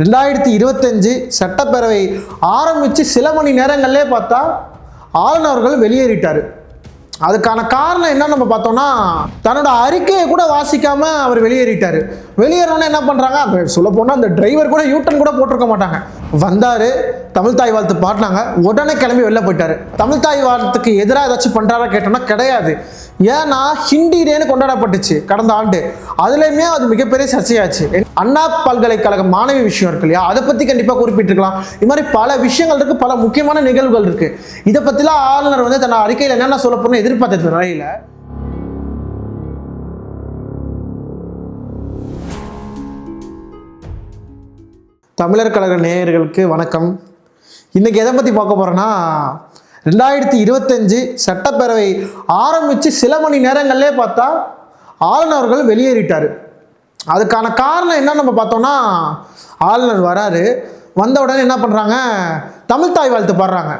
ரெண்டாயிரத்தி இருபத்தஞ்சு சட்டப்பேரவை ஆரம்பித்து சில மணி நேரங்கள்லே பார்த்தா ஆளுநர்கள் வெளியேறிட்டார். அதுக்கான காரணம் என்ன நம்ம பார்த்தோம்னா தன்னோட அறிக்கையை கூட வாசிக்காம அவர் வெளியேறிட்டார். வெளியேறோன்னே என்ன பண்ணுறாங்க அந்த சொல்ல போனால் அந்த டிரைவர் கூட யூட்டன் கூட போட்டிருக்க மாட்டாங்க. வந்தார். தமிழ் தாய் வாழ்த்து பாடினாங்க. உடனே கிளம்பி வெளில போயிட்டார். தமிழ் தாய் வாழ்த்துக்கு எதிராக ஏதாச்சும் பண்ணுறாரா கேட்டோம்னா கிடையாது. ஏன்னா ஹிந்தி டேன்னு கொண்டாடப்பட்டுச்சு கடந்த ஆண்டு. அதுலேயுமே அது மிகப்பெரிய சர்ச்சையாச்சு. அண்ணா பல்கலைக்கழக மாணவி விஷயம் இருக்கு இல்லையா? அதை பற்றி கண்டிப்பாக குறிப்பிட்டிருக்கலாம். இது மாதிரி பல விஷயங்கள் இருக்குது பல முக்கியமான நிகழ்வுகள் இருக்குது இதை பற்றிலாம் ஆளுநர் வந்து தன்னை அறிக்கையில் என்னென்ன சொல்ல போகணும்னு எதிர்பார்த்தது நிலையில் தமிழர் கழக நேயர்களுக்கு வணக்கம். இன்றைக்கி எதை பற்றி பார்க்க போகிறோன்னா ரெண்டாயிரத்தி இருபத்தஞ்சு சட்டப்பேரவை ஆரம்பித்து சில மணி நேரங்கள்லே பார்த்தா ஆளுநர்கள் வெளியேறிட்டார். அதுக்கான காரணம் என்ன நம்ம பார்த்தோம்னா ஆளுநர் வராரு. வந்த உடனே என்ன பண்ணுறாங்க தமிழ் தாய் வாழ்த்து பாடுறாங்க.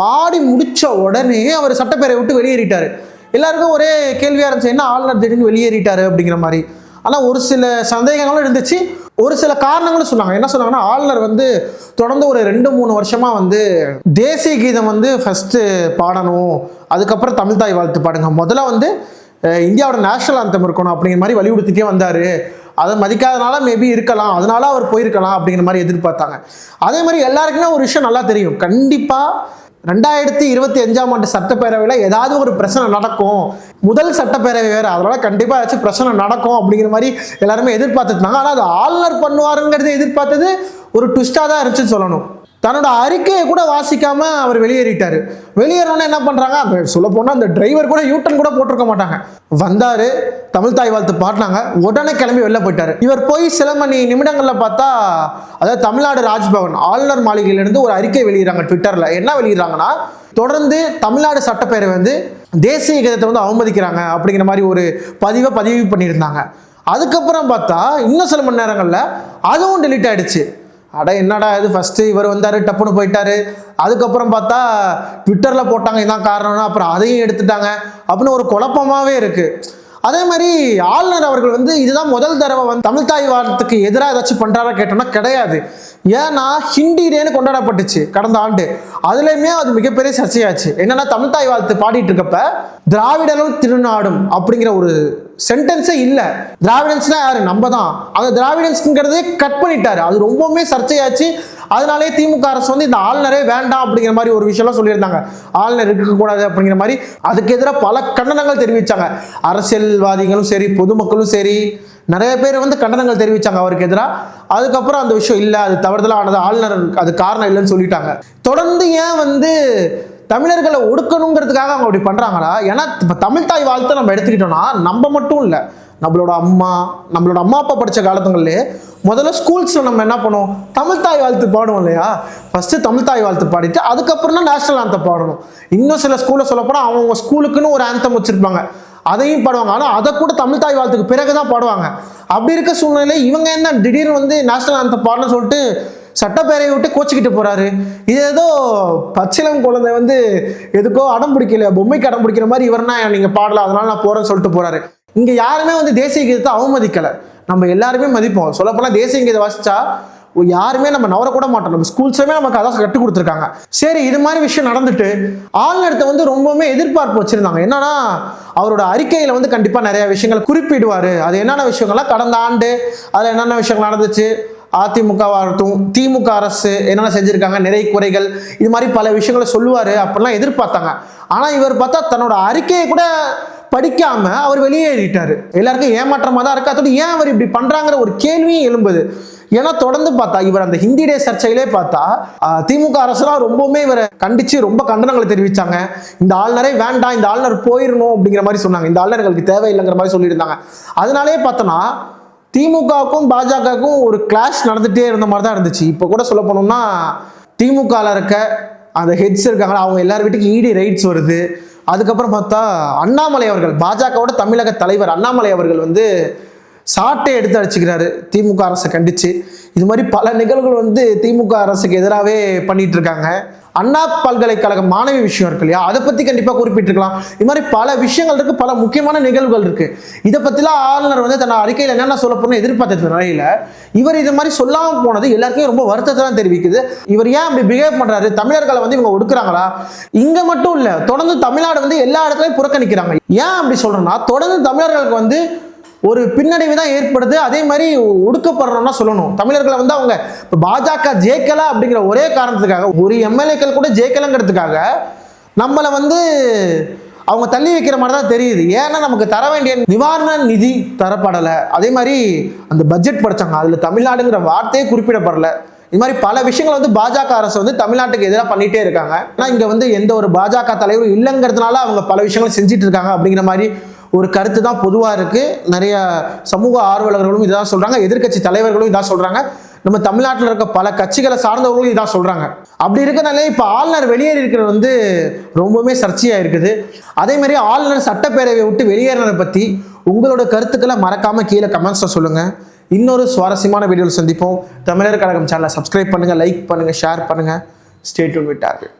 பாடி முடித்த உடனே அவர் சட்டப்பேரவை விட்டு வெளியேறிட்டார். எல்லாருக்கும் ஒரே கேள்வியாக இருந்துச்சு என்ன ஆளுநர் திடீர்னு வெளியேறிட்டாரு அப்படிங்கிற மாதிரி. ஆனால் ஒரு சில சந்தேகங்களும் இருந்துச்சு. ஒரு சில காரணங்களும் சொன்னாங்க. என்ன சொன்னாங்கன்னா ஆளுநர் வந்து தொடர்ந்து ஒரு ரெண்டு மூணு வருஷமாக வந்து தேசிய கீதம் வந்து ஃபஸ்ட்டு பாடணும் அதுக்கப்புறம் தமிழ் தாய் வாழ்த்து பாடுங்க. முதல்ல வந்து இந்தியாவோட நேஷனல் அந்தம் இருக்கணும் அப்படிங்கிற மாதிரி வலியுறுத்திட்டே வந்தார். அதை மதிக்காதனால மேபி இருக்கலாம். அதனால அவர் போயிருக்கலாம் அப்படிங்கிற மாதிரி எதிர்பார்த்தாங்க. அதே மாதிரி எல்லாருக்குமே ஒரு விஷயம் நல்லா தெரியும். கண்டிப்பாக ரெண்டாயிரத்தி இருபத்தி அஞ்சாம் ஆண்டு சட்டப்பேரவையில் ஏதாவது ஒரு பிரச்சனை நடக்கும். முதல் சட்டப்பேரவை வேறு. அதனால் கண்டிப்பாக ஏதாச்சும் பிரச்சனை நடக்கும் அப்படிங்கிற மாதிரி எல்லாருமே எதிர்பார்த்துட்டாங்க ஆனால் அது ஆளுநர் பண்ணுவாருங்கிறது எதிர்பார்த்தது ஒரு ட்விஸ்ட்டாக தான் இருந்துச்சுன்னு சொல்லணும். தன்னோட அறிக்கையை கூட வாசிக்காம அவர் வெளியேறிட்டார். வெளியேறோன்னே என்ன பண்ணுறாங்க அந்த சொல்ல போனால் அந்த டிரைவர் கூட யூட்டன் கூட போட்டிருக்க மாட்டாங்க. வந்தார் தமிழ் தாய் வாழ்த்து பாடினாங்க உடனே கிளம்பி வெளில போயிட்டார். இவர் போய் சில மணி நிமிடங்களில் பார்த்தா அதாவது தமிழ்நாடு ராஜ்பவன் ஆளுநர் மாளிகையிலிருந்து ஒரு அறிக்கை வெளியிடறாங்க ட்விட்டரில் என்ன வெளியிடறாங்கன்னா தொடர்ந்து தமிழ்நாடு சட்டப்பேரவை வந்து தேசிய கீதத்தை வந்து அவமதிக்கிறாங்க அப்படிங்கிற மாதிரி ஒரு பதிவை பதிவு பண்ணியிருந்தாங்க. அதுக்கப்புறம் பார்த்தா இன்னும் சில மணி நேரங்களில் அதுவும் டெலிட் ஆயிடுச்சு. அட என்னடா இது? ஃபஸ்ட்டு இவர் வந்தார் டப்புன்னு போயிட்டாரு. அதுக்கப்புறம் பார்த்தா ட்விட்டரில் போட்டாங்க இதான் காரணம்னு. அப்புறம் அதையும் எடுத்துட்டாங்க. அப்படின்னு ஒரு குழப்பமாகவே இருக்குது அதே மாதிரி ஆளுநர் அவர்கள் வந்து இதுதான் முதல் தடவை வந்து தமிழ் தாய் வாரத்துக்கு எதிராக ஏதாச்சும் பண்ணுறாரா கேட்டோம்னா கிடையாது. ஏன்னா ஹிந்தி டேன்னு கொண்டாடப்பட்டுச்சு கடந்த ஆண்டு. அதுலேயுமே அது மிகப்பெரிய சர்ச்சையாச்சு. என்னன்னா தமிழ் தாய் வாழ்த்து பாடிட்டு இருக்கப்ப திராவிடனும் திருநாடும் அப்படிங்கிற ஒரு சென்டென்ஸே இல்லை. திராவிடன்ஸ்னா யாரு? நம்ம தான் அந்த திராவிடன்ஸ்ங்கிறதே கட் பண்ணிட்டாரு. அது ரொம்பவுமே சர்ச்சையாச்சு. அதனாலே திமுக அரசு வந்து இந்த ஆளுநரே வேண்டாம் அப்படிங்கிற மாதிரி ஒரு விஷயம்லாம் சொல்லியிருந்தாங்க. ஆளுநர் இருக்கக்கூடாது அப்படிங்கிற மாதிரி. அதுக்கு எதிராக பல கண்டனங்கள் தெரிவித்தாங்க அரசியல்வாதிகளும் சரி பொதுமக்களும் சரி நிறைய பேர் வந்து கண்டனங்கள் தெரிவித்தாங்க அவருக்கு எதிராக. அதுக்கப்புறம் அந்த விஷயம் இல்லை அது தவறுதலாக ஆனது ஆளுநர் அது காரணம் இல்லைன்னு சொல்லிட்டாங்க. தொடர்ந்து ஏன் வந்து தமிழர்களை ஒடுக்கணுங்கிறதுக்காக அவங்க அப்படி பண்ணுறாங்களா ஏன்னா இப்போ தமிழ் தாய் வாழ்த்தை நம்ம எடுத்துக்கிட்டோம்னா நம்ம மட்டும் இல்லை. நம்மளோட அம்மா நம்மளோட அம்மா அப்பா படித்த காலத்துங்களே முதல்ல ஸ்கூல்ஸில் நம்ம என்ன பண்ணுவோம்? தமிழ் தாய் வாழ்த்து பாடுவோம் இல்லையா? ஃபஸ்ட்டு தமிழ் தாய் வாழ்த்து பாடிட்டு அதுக்கப்புறம் தான் நேஷனல் ஆந்தம் பாடணும். இன்னும் சில ஸ்கூலில் சொல்லப்போனால் அவங்க ஸ்கூலுக்குன்னு ஒரு ஆந்தம் வச்சுருப்பாங்க. அதையும் பாடுவாங்க. ஆனால் அதை கூட தமிழ் தாய் வாழ்த்துக்கு பிறகு தான் பாடுவாங்க. அப்படி இருக்க சூழ்நிலை இவங்க என்ன திடீர்னு வந்து நேஷனல் அந்த பாடணும்னு சொல்லிட்டு சட்டப்பேரையை விட்டு கோச்சிக்கிட்டு போகிறாரு இது ஏதோ பச்சிலம் குழந்தை வந்து எதுக்கோ அடம் பிடிக்கல பொம்மைக்கு அடம் பிடிக்கிற மாதிரி இவர்னா நீங்கள் பாடலாம் அதனால நான் போகிறேன்னு சொல்லிட்டு போகிறாரு இங்கே யாருமே வந்து தேசிய கீதத்தை அவமதிக்கலை. நம்ம எல்லாருமே மதிப்போம். சொல்லப்போனால் தேசிய கீதம் வாசித்தா யாருமே நம்ம நவர கூட மாட்டோம். நம்ம ஸ்கூல்ஸுமே நமக்கு அதான் கற்றுக் கொடுத்துருக்காங்க. சரி இது மாதிரி விஷயம் நடந்துட்டு ஆளுநர்கிட்ட வந்து ரொம்பவுமே எதிர்பார்ப்பு வச்சிருந்தாங்க. என்னன்னா அவரோட அறிக்கையில் வந்து கண்டிப்பாக நிறைய விஷயங்கள் குறிப்பிடுவாரு. அது என்னென்ன விஷயங்கள்லாம் கடந்த ஆண்டு அதில் என்னென்ன விஷயங்கள் நடந்துச்சு? அதிமுகவாகட்டும் திமுக அரசு என்னென்ன செஞ்சுருக்காங்க நிறை குறைகள் இது மாதிரி பல விஷயங்களை சொல்லுவார். அப்படிலாம் எதிர்பார்த்தாங்க. ஆனால் இவர் பார்த்தா தன்னோட அறிக்கையை கூட படிக்காம அவர் வெளியேறிட்டார். எல்லாருக்கும் ஏமாற்றமாக தான் இருக்கு. அதோட ஏன் அவர் இப்படி பண்றாங்கிற ஒரு கேள்வியும் எழும்புது. ஏன்னா தொடர்ந்து பார்த்தா இவர் அந்த ஹிந்தி டே சர்ச்சையிலே பார்த்தா திமுக அரசுலாம் ரொம்பவுமே இவரை கண்டிச்சு ரொம்ப கண்டனங்களை தெரிவிச்சாங்க. இந்த ஆளுநரே வேண்டாம் இந்த ஆளுநர் போயிடணும் அப்படிங்கிற மாதிரி சொன்னாங்க. இந்த ஆளுநர் எங்களுக்கு தேவையில்லைங்கிற மாதிரி சொல்லியிருந்தாங்க. அதனாலே பார்த்தோன்னா திமுகவுக்கும் பாஜகவுக்கும் ஒரு கிளாஷ் நடந்துகிட்டே இருந்த மாதிரி தான் இருந்துச்சு. இப்போ கூட சொல்ல போனோம்னா திமுகவில் இருக்க அந்த ஹெட்ஸ் இருக்காங்களா அவங்க எல்லார் வீட்டுக்கும் இடி ரைட்ஸ் வருது. அதுக்கப்புறம் பார்த்தா அண்ணாமலை அவர்கள் பாஜகவோட தமிழக தலைவர் அண்ணாமலை அவர்கள் வந்து சாட்டை எடுத்து அடிச்சுக்கிறாரு. திமுக அரசை கண்டிச்சு. இது மாதிரி பல நிகழ்வுகள் வந்து திமுக அரசுக்கு எதிராகவே பண்ணிட்டு இருக்காங்க. அண்ணா பல்கலைக்கழக மாணவி விஷயம் இருக்கு இல்லையா? அதை பத்தி கண்டிப்பா குறிப்பிட்டிருக்கலாம். இது மாதிரி பல விஷயங்கள் இருக்கு பல முக்கியமான நிகழ்வுகள் இருக்கு. இதை பத்திலாம் ஆளுநர் வந்து தன் அறிக்கையில் என்னென்ன சொல்ல போறோம்னு எதிர்பார்த்த நிலையில இவர் இது மாதிரி சொல்லாம போனது எல்லாருக்கும் ரொம்ப வருத்தத்தை தான் தெரிவிக்குது. இவர் ஏன் அப்படி பிஹேவ் பண்றாரு? தமிழர்களை வந்து இவங்க ஒடுக்குறாங்களா? இங்க மட்டும் இல்ல தொடர்ந்து தமிழ்நாடு வந்து எல்லா இடத்துலயும் புறக்கணிக்கிறாங்க. ஏன் அப்படி சொல்றேன்னா தொடர்ந்து தமிழர்களுக்கு வந்து ஒரு பின்னடைவு தான் ஏற்படுது. அதே மாதிரி ஒடுக்கப்படுறோம்னா சொல்லணும். தமிழர்களை வந்து அவங்க இப்போ பாஜக ஜெயிக்கல அப்படிங்கிற ஒரே காரணத்துக்காக ஒரு எம்எல்ஏக்கள் கூட ஜெயிக்கலங்கிறதுக்காக நம்மளை வந்து அவங்க தள்ளி வைக்கிற மாதிரி தான் தெரியுது. ஏன்னா நமக்கு தர வேண்டிய நிவாரண நிதி தரப்படலை. அதே மாதிரி அந்த பட்ஜெட் படித்தாங்க அதில் தமிழ்நாடுங்கிற வார்த்தையே குறிப்பிடப்படலை. இது மாதிரி பல விஷயங்கள் வந்து பாஜக அரசு வந்து தமிழ்நாட்டுக்கு எதிராக பண்ணிட்டே இருக்காங்க. ஆனால் இங்கே வந்து எந்த ஒரு பாஜக தலைவரும் இல்லைங்கிறதுனால அவங்க பல விஷயங்கள் செஞ்சுட்டு இருக்காங்க அப்படிங்கிற மாதிரி ஒரு கருத்து தான் பொதுவாக இருக்குது நிறைய சமூக ஆர்வலர்களும் இதான் சொல்கிறாங்க எதிர்க்கட்சி தலைவர்களும் இதான் சொல்கிறாங்க நம்ம தமிழ்நாட்டில் இருக்க பல கட்சிகளை சார்ந்தவர்களும் இதான் சொல்கிறாங்க அப்படி இருக்கிறனாலே இப்போ ஆளுநர் வெளியேறி இருக்கிறது வந்து ரொம்பவுமே சர்ச்சையாக இருக்குது. அதே மாதிரி ஆளுநர் சட்டப்பேரவையை விட்டு வெளியேறினதை பற்றி உங்களோட கருத்துக்களை மறக்காமல் கீழே கமெண்ட்ஸில் சொல்லுங்கள் இன்னொரு சுவாரஸ்யமான வீடியோவில் சந்திப்போம். தமிழர் கழகம் சேனலை சப்ஸ்கிரைப் பண்ணுங்கள் லைக் பண்ணுங்கள் ஷேர் பண்ணுங்கள் ஸ்டேட் விட்டார்கள்